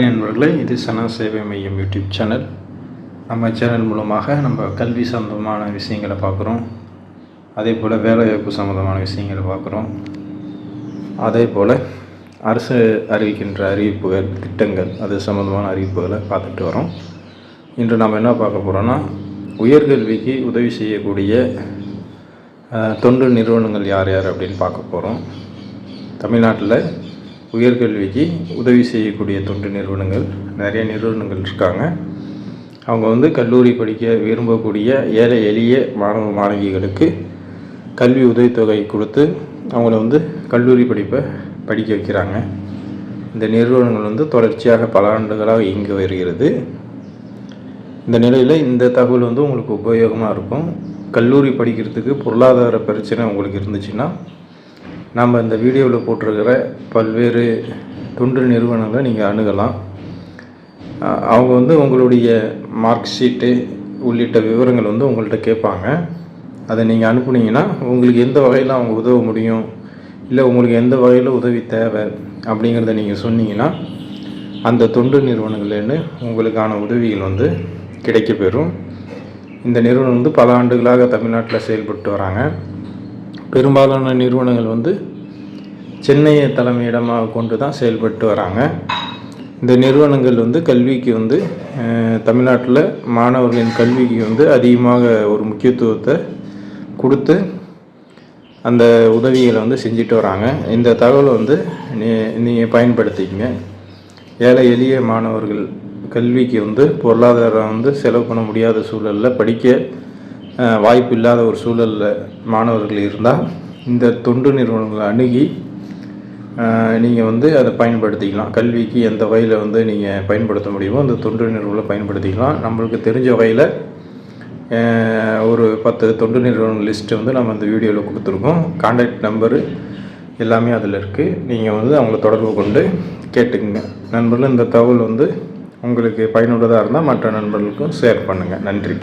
நண்பர்களே இது சனா சேவை மையம் யூடியூப் சேனல். நம்ம சேனல் மூலமாக நம்ம கல்வி சம்பந்தமான விஷயங்களை பார்க்குறோம். அதே போல் வேலைவாய்ப்பு சம்மந்தமான விஷயங்களை பார்க்குறோம். அதே போல் அரசு அறிவிக்கின்ற அறிவிப்புகள் திட்டங்கள் அது சம்மந்தமான அறிவிப்புகளை பார்த்துட்டு வரோம். இன்று நாம் என்ன பார்க்க போகிறோன்னா உயர்கல்விக்கு உதவி செய்யக்கூடிய தொண்டு நிறுவனங்கள் யார் யார் அப்படின்னு பார்க்க போகிறோம் தமிழ்நாட்டில் உயர்கல்விக்கு உதவி செய்யக்கூடிய தொண்டு நிறுவனங்கள் நிறைய நிறுவனங்கள் இருக்காங்க. அவங்க வந்து கல்லூரி படிக்க விரும்பக்கூடிய ஏழை எளிய மாணவ மாணவிகளுக்கு கல்வி உதவித்தொகை கொடுத்து அவங்கள வந்து கல்லூரி படிப்பை படிக்க வைக்கிறாங்க. இந்த நிறுவனங்கள் வந்து தொடர்ச்சியாக பல ஆண்டுகளாக இயங்கி வருகிறது. இந்த நிலையில் இந்த தகவல் வந்து உங்களுக்கு உபயோகமாக இருக்கும். கல்லூரி படிக்கிறதுக்கு பொருளாதார பிரச்சனை உங்களுக்கு இருந்துச்சுன்னா நம்ம இந்த வீடியோவில் போட்டிருக்கிற பல்வேறு தொண்டு நிறுவனங்களை நீங்கள் அணுகலாம். அவங்க வந்து உங்களுடைய மார்க் ஷீட்டு உள்ளிட்ட விவரங்கள் வந்து உங்கள்கிட்ட கேட்பாங்க. அதை நீங்கள் அனுப்புனீங்கன்னா உங்களுக்கு எந்த வகையில் அவங்க உதவ முடியும் இல்லை உங்களுக்கு எந்த வகையில் உதவி தேவை அப்படிங்கிறத நீங்கள் சொன்னீங்கன்னா அந்த தொண்டு நிறுவனங்கள்லேருந்து உங்களுக்கான உதவிகள் வந்து கிடைக்க பெறும் இந்த நிறுவனம் வந்து பல ஆண்டுகளாக தமிழ்நாட்டில் செயல்பட்டு வராங்க. பெரும்பாலான நிறுவனங்கள் வந்து சென்னையை தலைமையிடமாக கொண்டு தான் செயல்பட்டு வராங்க. இந்த நிறுவனங்கள் வந்து கல்விக்கு வந்து தமிழ்நாட்டில் மாணவர்களின் கல்விக்கு வந்து அதிகமாக ஒரு முக்கியத்துவத்தை கொடுத்து அந்த உதவிகளை வந்து செஞ்சுட்டு வராங்க. இந்த தகவலை வந்து நீ நீங்கள் பயன்படுத்திக்கங்க. ஏழை எளிய மாணவர்கள் கல்விக்கு வந்து பொருளாதாரம் வந்து செலவு பண்ண முடியாத சூழலில் படிக்க வாய்ப்பு இல்லாத ஒரு சூழலில் மாணவர்கள் இருந்தால் இந்த தொண்டு நிறுவனங்களை அணுகி நீங்கள் வந்து அதை பயன்படுத்திக்கலாம். கல்விக்கு எந்த வகையில் வந்து நீங்கள் பயன்படுத்த முடியுமோ அந்த தொண்டு நிறுவனங்களை பயன்படுத்திக்கலாம். நம்மளுக்கு தெரிஞ்ச வகையில் ஒரு பத்து தொண்டு நிறுவன லிஸ்ட்டு வந்து நம்ம அந்த வீடியோவில் கொடுத்துருக்கோம். கான்டாக்ட் நம்பரு எல்லாமே அதில் இருக்குது நீங்கள் வந்து அவங்கள தொடர்பு கொண்டு கேட்டுக்குங்க. நண்பர்கள் இந்த தகவல் வந்து உங்களுக்கு பயனுள்ளதாக இருந்தால் மற்ற நண்பர்களுக்கும் ஷேர் பண்ணுங்கள் நன்றி.